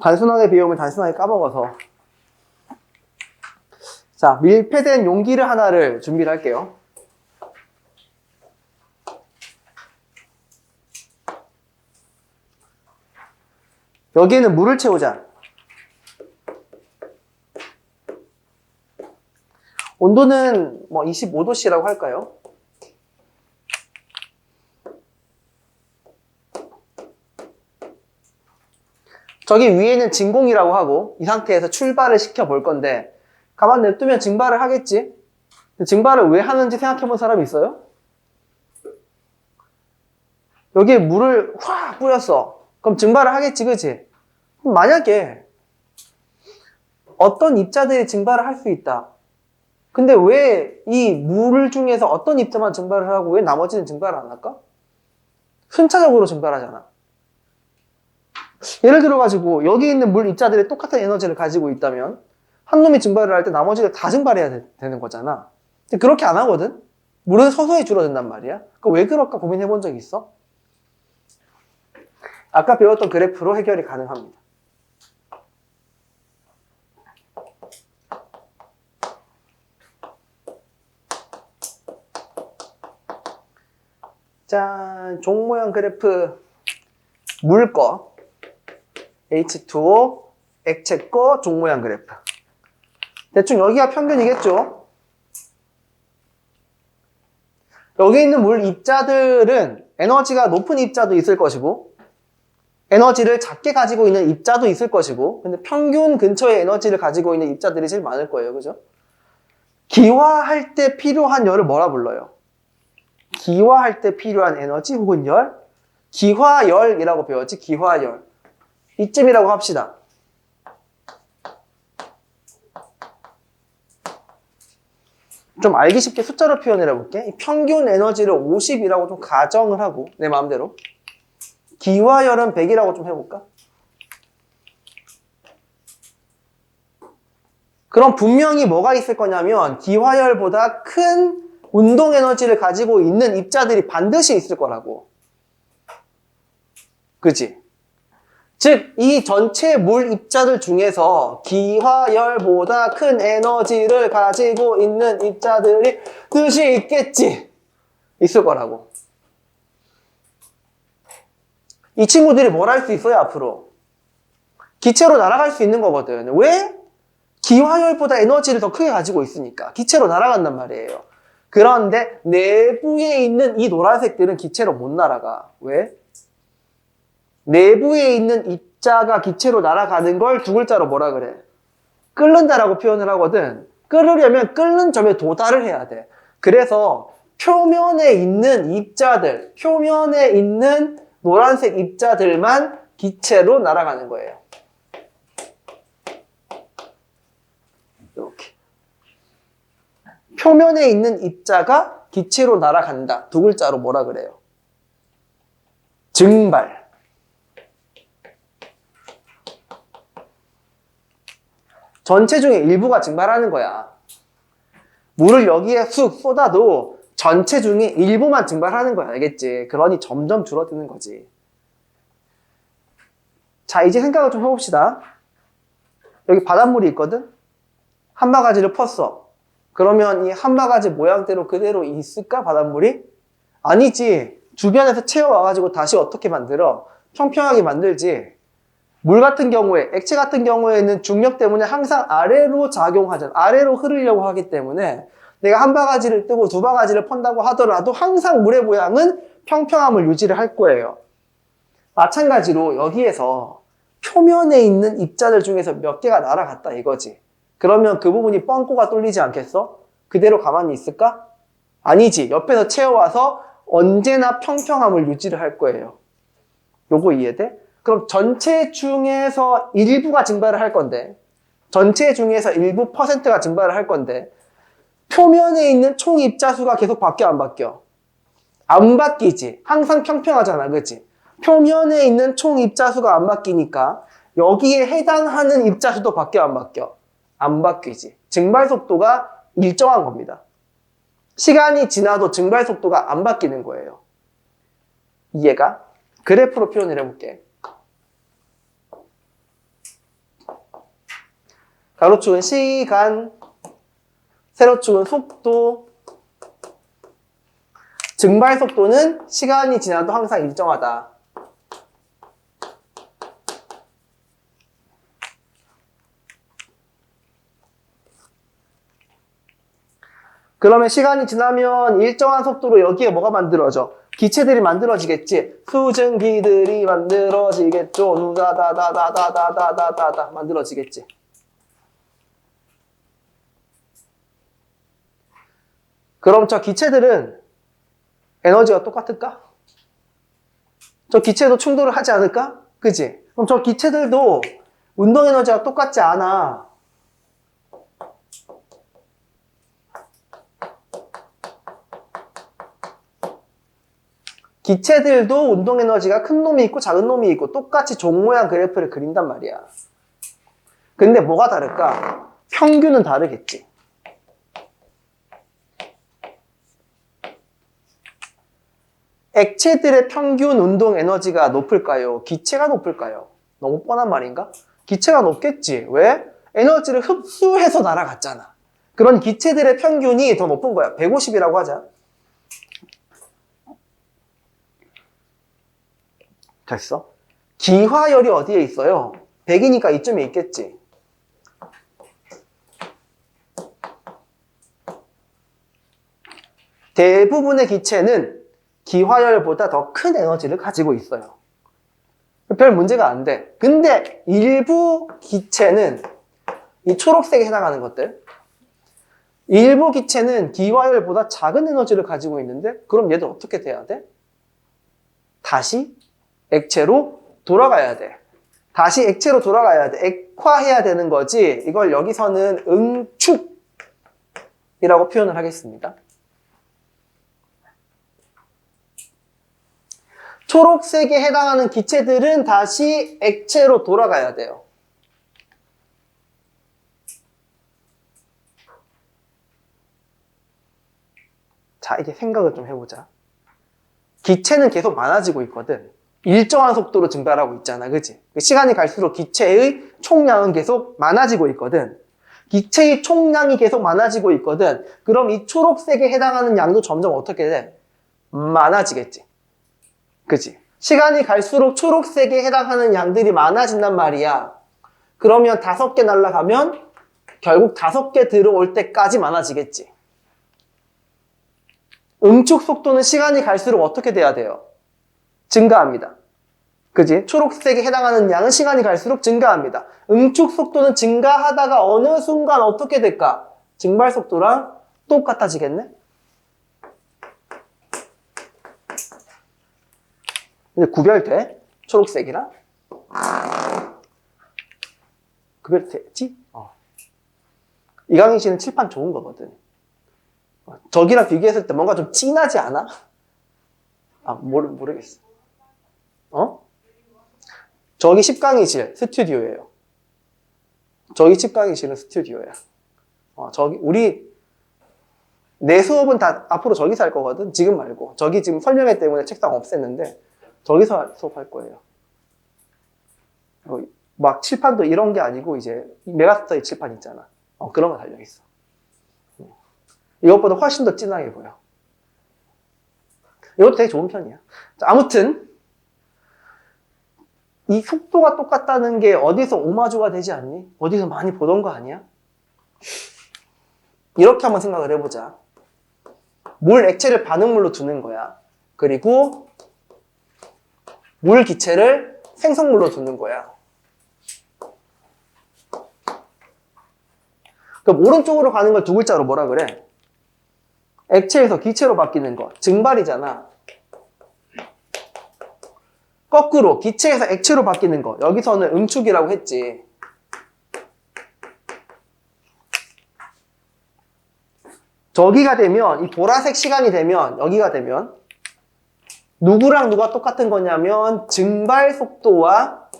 단순하게 배우면 단순하게 까먹어서. 자, 밀폐된 용기를 하나를 준비를 할게요. 여기에는 물을 채우자. 온도는 뭐 25도씨라고 할까요? 저기 위에는 진공이라고 하고 이 상태에서 출발을 시켜 볼 건데 가만 냅두면 증발을 하겠지? 증발을 왜 하는지 생각해 본 사람이 있어요? 여기에 물을 확 뿌렸어. 그럼 증발을 하겠지, 그치? 그럼 만약에 어떤 입자들이 증발을 할 수 있다. 근데 왜 이 물 중에서 어떤 입자만 증발을 하고 왜 나머지는 증발을 안 할까? 순차적으로 증발하잖아. 예를 들어가지고 여기 있는 물 입자들이 똑같은 에너지를 가지고 있다면 한 놈이 증발을 할 때 나머지가 다 증발해야 되, 되는 거잖아. 근데 그렇게 안 하거든? 물은 서서히 줄어든단 말이야. 그 왜 그럴까 고민해 본 적 있어? 아까 배웠던 그래프로 해결이 가능합니다. 짠, 종 모양 그래프 물 거, H2O, 액체 거, 종 모양 그래프. 대충 여기가 평균이겠죠? 여기 있는 물 입자들은 에너지가 높은 입자도 있을 것이고, 에너지를 작게 가지고 있는 입자도 있을 것이고, 근데 평균 근처에 에너지를 가지고 있는 입자들이 제일 많을 거예요. 그죠? 기화할 때 필요한 열을 뭐라 불러요? 기화할 때 필요한 에너지 혹은 열? 기화열이라고 배웠지, 기화열. 이쯤이라고 합시다. 좀 알기 쉽게 숫자로 표현을 해볼게. 이 평균 에너지를 50이라고 좀 가정을 하고, 내 마음대로. 기화열은 100이라고 좀 해볼까? 그럼 분명히 뭐가 있을 거냐면, 기화열보다 큰 운동 에너지를 가지고 있는 입자들이 반드시 있을 거라고. 그지? 즉, 이 전체 물 입자들 중에서 기화열보다 큰 에너지를 가지고 있는 입자들이 뜻이 있겠지. 있을 거라고. 이 친구들이 뭘 할 수 있어요, 앞으로? 기체로 날아갈 수 있는 거거든. 왜? 기화열보다 에너지를 더 크게 가지고 있으니까. 기체로 날아간단 말이에요. 그런데 내부에 있는 이 노란색들은 기체로 못 날아가. 왜? 내부에 있는 입자가 기체로 날아가는 걸 두 글자로 뭐라 그래? 끓는다라고 표현을 하거든. 끓으려면 끓는 점에 도달을 해야 돼. 그래서 표면에 있는 입자들, 표면에 있는 노란색 입자들만 기체로 날아가는 거예요. 이렇게. 표면에 있는 입자가 기체로 날아간다. 두 글자로 뭐라 그래요? 증발. 전체 중에 일부가 증발하는 거야. 물을 여기에 쑥 쏟아도 전체 중에 일부만 증발하는 거야. 알겠지? 그러니 점점 줄어드는 거지. 자, 이제 생각을 좀 해봅시다. 여기 바닷물이 있거든? 한 바가지를 펐어. 그러면 이 한 바가지 모양대로 그대로 있을까? 바닷물이? 아니지. 주변에서 채워와가지고 다시 어떻게 만들어? 평평하게 만들지. 물 같은 경우에, 액체 같은 경우에는 중력 때문에 항상 아래로 작용하잖아. 아래로 흐르려고 하기 때문에 내가 한 바가지를 뜨고 두 바가지를 펀다고 하더라도 항상 물의 모양은 평평함을 유지를 할 거예요. 마찬가지로 여기에서 표면에 있는 입자들 중에서 몇 개가 날아갔다 이거지. 그러면 그 부분이 뻥꼬가 뚫리지 않겠어? 그대로 가만히 있을까? 아니지. 옆에서 채워와서 언제나 평평함을 유지를 할 거예요. 요거 이해돼? 그럼 전체 중에서 일부가 증발을 할 건데, 전체 중에서 일부 퍼센트가 증발을 할 건데, 표면에 있는 총 입자수가 계속 바뀌어, 안 바뀌어? 안 바뀌지. 항상 평평하잖아, 그치? 표면에 있는 총 입자수가 안 바뀌니까, 여기에 해당하는 입자수도 바뀌어, 안 바뀌어? 안 바뀌지. 증발 속도가 일정한 겁니다. 시간이 지나도 증발 속도가 안 바뀌는 거예요. 이해가? 그래프로 표현을 해볼게. 가로축은 시간, 세로축은 속도, 증발 속도는 시간이 지나도 항상 일정하다. 그러면 시간이 지나면 일정한 속도로 여기에 뭐가 만들어져? 기체들이 만들어지겠지. 수증기들이 만들어지겠죠. 누다다다다다다다다다 만들어지겠지. 그럼 저 기체들은 에너지가 똑같을까? 저 기체도 충돌을 하지 않을까? 그지? 그럼 저 기체들도 운동 에너지가 똑같지 않아. 기체들도 운동 에너지가 큰 놈이 있고 작은 놈이 있고 똑같이 종 모양 그래프를 그린단 말이야. 근데 뭐가 다를까? 평균은 다르겠지. 액체들의 평균 운동 에너지가 높을까요? 기체가 높을까요? 너무 뻔한 말인가? 기체가 높겠지. 왜? 에너지를 흡수해서 날아갔잖아. 그런 기체들의 평균이 더 높은 거야. 150이라고 하자. 됐어? 기화열이 어디에 있어요? 100이니까 이쯤에 있겠지. 대부분의 기체는 기화열보다 더 큰 에너지를 가지고 있어요. 별 문제가 안 돼. 근데 일부 기체는 이 초록색에 해당하는 것들 일부 기체는 기화열보다 작은 에너지를 가지고 있는데 그럼 얘들 어떻게 돼야 돼? 다시 액체로 돌아가야 돼. 다시 액체로 돌아가야 돼. 액화해야 되는 거지. 이걸 여기서는 응축이라고 표현을 하겠습니다. 초록색에 해당하는 기체들은 다시 액체로 돌아가야 돼요. 자, 이제 생각을 좀 해보자. 기체는 계속 많아지고 있거든. 일정한 속도로 증발하고 있잖아. 그치? 시간이 갈수록 기체의 총량은 계속 많아지고 있거든. 기체의 총량이 계속 많아지고 있거든. 그럼 이 초록색에 해당하는 양도 점점 어떻게 돼? 많아지겠지. 그치? 시간이 갈수록 초록색에 해당하는 양들이 많아진단 말이야. 그러면 다섯 개 날라가면 결국 다섯 개 들어올 때까지 많아지겠지. 응축 속도는 시간이 갈수록 어떻게 돼야 돼요? 증가합니다. 그지? 초록색에 해당하는 양은 시간이 갈수록 증가합니다. 응축 속도는 증가하다가 어느 순간 어떻게 될까? 증발 속도랑 똑같아지겠네? 근데 구별돼? 초록색이랑? 구별되지? 어. 이강인 씨는 칠판 좋은 거거든. 어, 저기랑 비교했을 때 뭔가 좀 진하지 않아? 아, 모르, 모르겠어. 어? 저기 10강의실 스튜디오예요. 저기 10강의실은 스튜디오야. 어, 저기 우리 내 수업은 다 앞으로 저기서 할 거거든. 지금 말고. 저기 지금 설명회 때문에 책상 없앴는데 저기서 수업할 거예요. 어, 막 칠판도 이런 게 아니고 이제 메가스터의 칠판 있잖아. 어, 그런 거 달려 있어. 이것보다 훨씬 더 진하게 보여. 이것도 되게 좋은 편이야. 자, 아무튼 이 속도가 똑같다는 게 어디서 오마주가 되지 않니? 어디서 많이 보던 거 아니야? 이렇게 한번 생각을 해보자. 물 액체를 반응물로 두는 거야. 그리고 물 기체를 생성물로 두는 거야. 그럼 오른쪽으로 가는 걸 두 글자로 뭐라 그래? 액체에서 기체로 바뀌는 거. 증발이잖아. 거꾸로 기체에서 액체로 바뀌는 거. 여기서는 응축이라고 했지. 저기가 되면 이 보라색 시간이 되면 여기가 되면 누구랑 누가 똑같은 거냐면 증발 속도와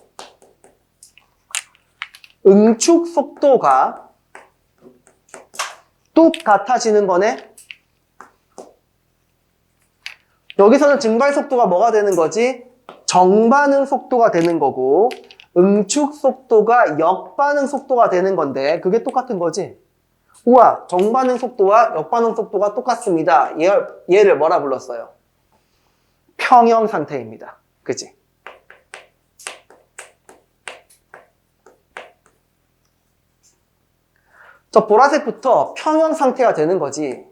응축 속도가 똑같아지는 거네. 여기서는 증발 속도가 뭐가 되는 거지? 정반응 속도가 되는 거고 응축 속도가 역반응 속도가 되는 건데 그게 똑같은 거지. 우와, 정반응 속도와 역반응 속도가 똑같습니다. 얘를, 얘를 뭐라 불렀어요? 평형 상태입니다. 그지? 저 보라색부터 평형 상태가 되는 거지.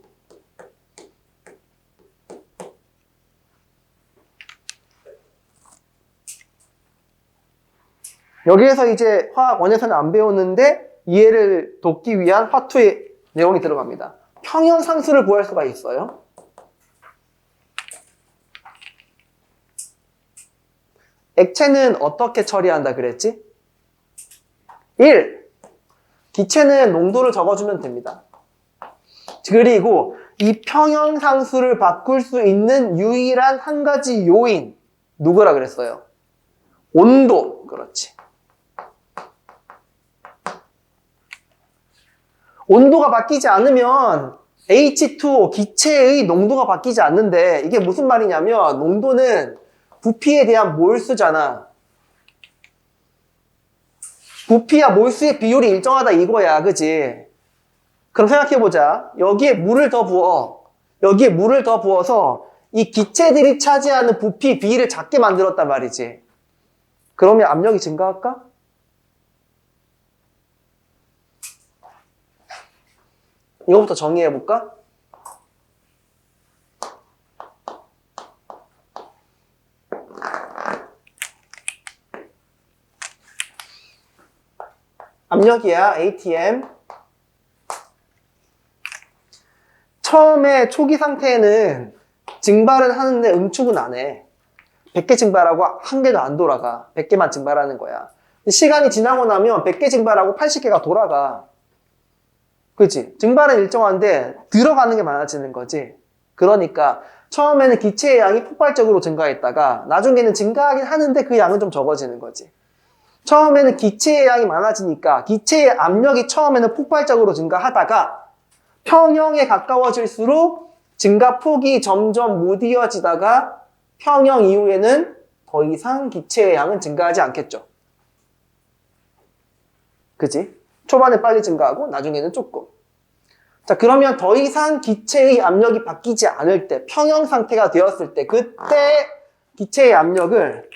여기에서 이제 화학 원에서는 안 배웠는데 이해를 돕기 위한 화투의 내용이 들어갑니다. 평형 상수를 구할 수가 있어요. 액체는 어떻게 처리한다 그랬지? 1. 기체는 농도를 적어주면 됩니다. 그리고 이 평형 상수를 바꿀 수 있는 유일한 한 가지 요인 누구라 그랬어요? 온도. 그렇지. 온도가 바뀌지 않으면 H2O 기체의 농도가 바뀌지 않는데 이게 무슨 말이냐면 농도는 부피에 대한 몰수잖아. 부피와 몰수의 비율이 일정하다 이거야. 그지? 그럼 생각해보자. 여기에 물을 더 부어. 여기에 물을 더 부어서 이 기체들이 차지하는 부피 비를 작게 만들었단 말이지. 그러면 압력이 증가할까? 이거부터 정의해볼까? 압력이야, ATM. 처음에 초기 상태에는 증발은 하는데 응축은 안 해. 100개 증발하고 한 개도 안 돌아가. 100개만 증발하는 거야. 시간이 지나고 나면 100개 증발하고 80개가 돌아가. 그치? 증발은 일정한데 들어가는 게 많아지는 거지. 그러니까 처음에는 기체의 양이 폭발적으로 증가했다가 나중에는 증가하긴 하는데 그 양은 좀 적어지는 거지. 처음에는 기체의 양이 많아지니까 기체의 압력이 처음에는 폭발적으로 증가하다가 평형에 가까워질수록 증가 폭이 점점 무디어지다가 평형 이후에는 더 이상 기체의 양은 증가하지 않겠죠. 그지? 초반에 빨리 증가하고 나중에는 조금. 자, 그러면 더 이상 기체의 압력이 바뀌지 않을 때, 평형 상태가 되었을 때, 그때 기체의 압력을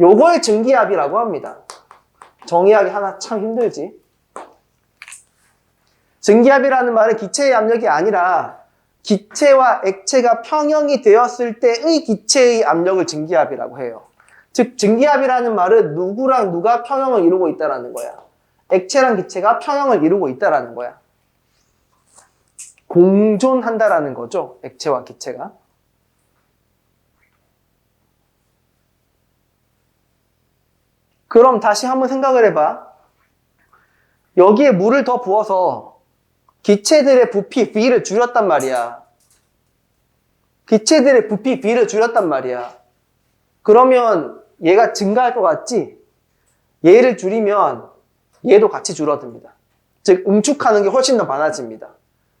요걸 증기압이라고 합니다. 정의하기 하나 참 힘들지. 증기압이라는 말은 기체의 압력이 아니라 기체와 액체가 평형이 되었을 때의 기체의 압력을 증기압이라고 해요. 즉, 증기압이라는 말은 누구랑 누가 평형을 이루고 있다는 거야. 액체랑 기체가 평형을 이루고 있다는 거야. 공존한다라는 거죠. 액체와 기체가. 그럼 다시 한번 생각을 해봐. 여기에 물을 더 부어서 기체들의 부피 V를 줄였단 말이야. 기체들의 부피 V를 줄였단 말이야. 그러면 얘가 증가할 것 같지? 얘를 줄이면 얘도 같이 줄어듭니다. 즉, 응축하는 게 훨씬 더 많아집니다.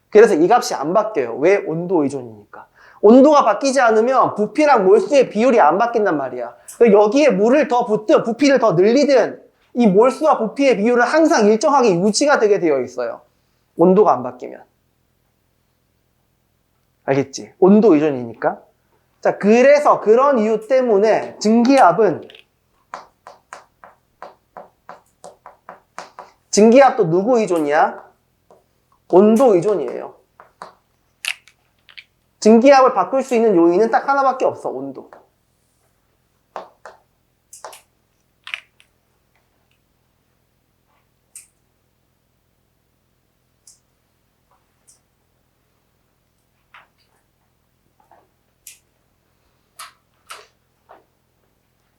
그래서 이 값이 안 바뀌어요. 왜? 온도 의존이니까. 온도가 바뀌지 않으면 부피랑 몰수의 비율이 안 바뀐단 말이야. 여기에 물을 더 붓든 부피를 더 늘리든 이 몰수와 부피의 비율은 항상 일정하게 유지가 되게 되어 있어요. 온도가 안 바뀌면. 알겠지? 온도 의존이니까. 자, 그래서 그런 이유 때문에 증기압은 증기압도 누구 의존이야? 온도 의존이에요. 증기압을 바꿀 수 있는 요인은 딱 하나밖에 없어, 온도.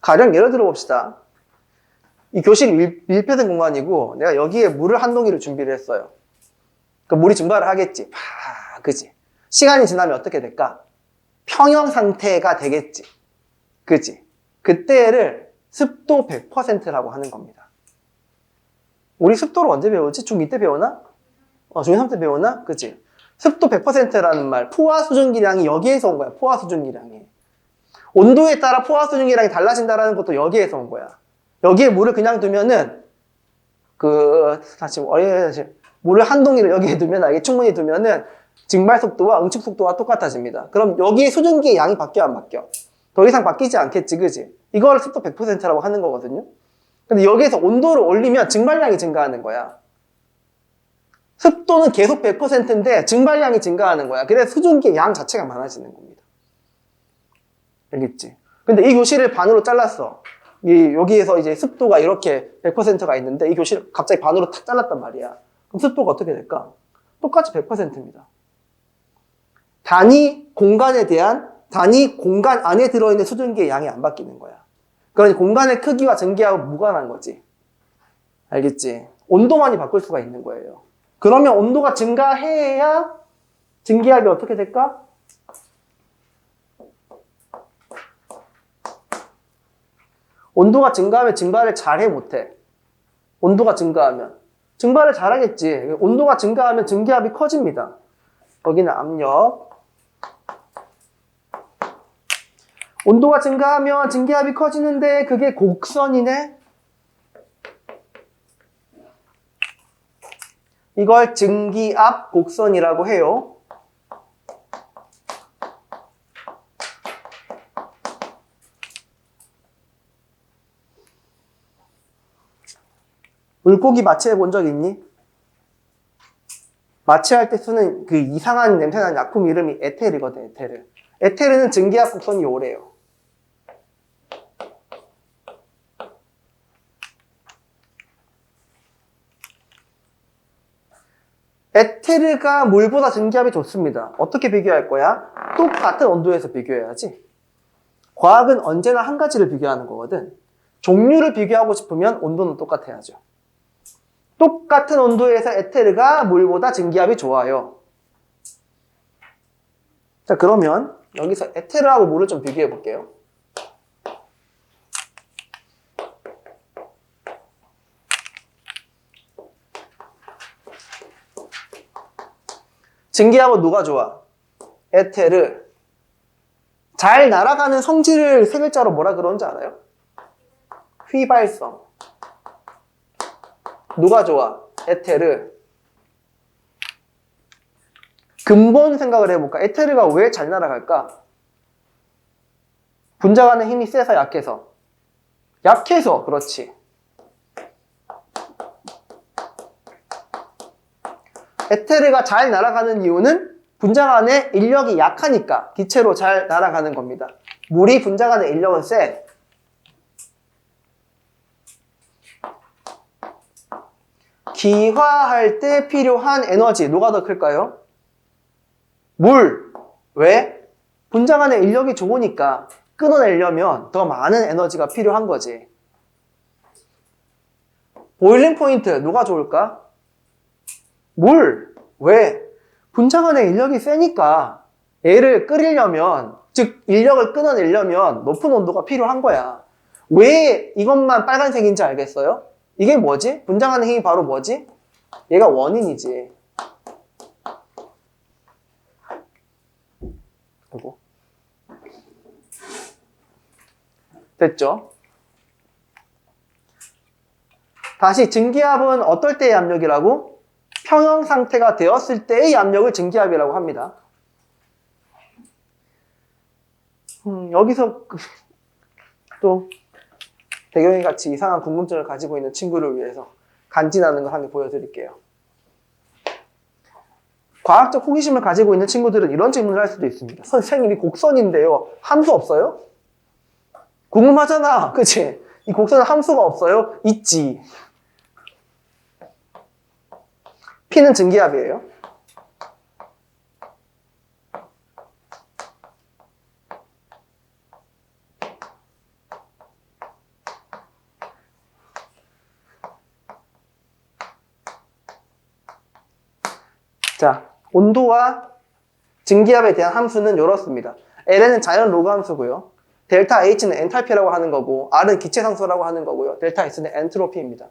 가령 예를 들어 봅시다. 이 교실이 밀, 밀폐된 공간이고 내가 여기에 물을 한 동이를 준비를 했어요. 그 물이 증발을 하겠지. 파, 그지? 시간이 지나면 어떻게 될까? 평형 상태가 되겠지. 그지? 그때를 습도 100%라고 하는 겁니다. 우리 습도를 언제 배우지? 중2 때 배우나? 어, 중3 때 배우나? 그지? 습도 100%라는 말, 포화 수증기량이 여기에서 온 거야. 포화 수증기량이. 온도에 따라 포화 수증기량이 달라진다는 것도 여기에서 온 거야. 여기에 물을 그냥 두면은 그 다시 어린이 물을 한 동이를 여기에 두면 이게 충분히 두면은 증발 속도와 응축 속도가 똑같아집니다. 그럼 여기 수증기의 양이 바뀌어 안 바뀌어? 더 이상 바뀌지 않겠지, 그지? 이걸 습도 100%라고 하는 거거든요. 근데 여기에서 온도를 올리면 증발량이 증가하는 거야. 습도는 계속 100%인데 증발량이 증가하는 거야. 그래서 수증기의 양 자체가 많아지는 겁니다. 알겠지? 근데 이 교실을 반으로 잘랐어. 이 여기에서 이제 습도가 이렇게 100%가 있는데 이 교실을 갑자기 반으로 탁 잘랐단 말이야. 그럼 습도가 어떻게 될까? 똑같이 100%입니다. 단위 공간에 대한 단위 공간 안에 들어있는 수증기의 양이 안 바뀌는 거야. 그러니 공간의 크기와 전기하고 무관한 거지. 알겠지? 온도만이 바꿀 수가 있는 거예요. 그러면 온도가 증가해야 증기압이 어떻게 될까? 온도가 증가하면 증발을 잘해 못해. 온도가 증가하면. 증발을 잘하겠지. 온도가 증가하면 증기압이 커집니다. 거기는 압력. 온도가 증가하면 증기압이 커지는데 그게 곡선이네? 이걸 증기압 곡선이라고 해요. 물고기 마취해 본 적 있니? 마취할 때 쓰는 그 이상한 냄새나는 약품 이름이 에테르거든, 에테르. 에테르는 증기압 곡선이 오래요. 에테르가 물보다 증기압이 좋습니다. 어떻게 비교할 거야? 똑같은 온도에서 비교해야지. 과학은 언제나 한 가지를 비교하는 거거든. 종류를 비교하고 싶으면 온도는 똑같아야죠. 똑같은 온도에서 에테르가 물보다 증기압이 좋아요. 자, 그러면 여기서 에테르하고 물을 좀 비교해 볼게요. 증기압은 누가 좋아? 에테르. 잘 날아가는 성질을 세 글자로 뭐라 그러는지 알아요? 휘발성. 누가 좋아? 에테르. 근본 생각을 해볼까? 에테르가 왜 잘 날아갈까? 분자간의 힘이 세서 약해서. 약해서, 그렇지. 에테르가 잘 날아가는 이유는 분자 간의 인력이 약하니까 기체로 잘 날아가는 겁니다. 물이 분자 간의 인력은 세. 기화할 때 필요한 에너지 누가 더 클까요? 물. 왜? 분자 간의 인력이 좋으니까 끊어내려면 더 많은 에너지가 필요한 거지. 보일링 포인트 누가 좋을까? 물. 왜? 분자간의 인력이 세니까 얘를 끓이려면 즉 인력을 끊어내려면 높은 온도가 필요한 거야. 왜 이것만 빨간색인지 알겠어요? 이게 뭐지? 분장하는 힘이 바로 뭐지? 얘가 원인이지. 그리고 됐죠? 다시 증기압은 어떨 때의 압력이라고? 평형 상태가 되었을 때의 압력을 증기압이라고 합니다. 음, 여기서 그- 또 대경이 같이 이상한 궁금증을 가지고 있는 친구를 위해서 간지나는 걸 한 개 보여드릴게요. 과학적 호기심을 가지고 있는 친구들은 이런 질문을 할 수도 있습니다. 선생님 이 곡선인데요. 함수 없어요? 궁금하잖아. 그치? 이 곡선에 함수가 없어요? 있지. P는 증기압이에요. 자, 온도와 증기압에 대한 함수는 이렇습니다. L은 자연 로그 함수고요. 델타 H는 엔탈피라고 하는 거고 R은 기체 상수라고 하는 거고요. 델타 S는 엔트로피입니다.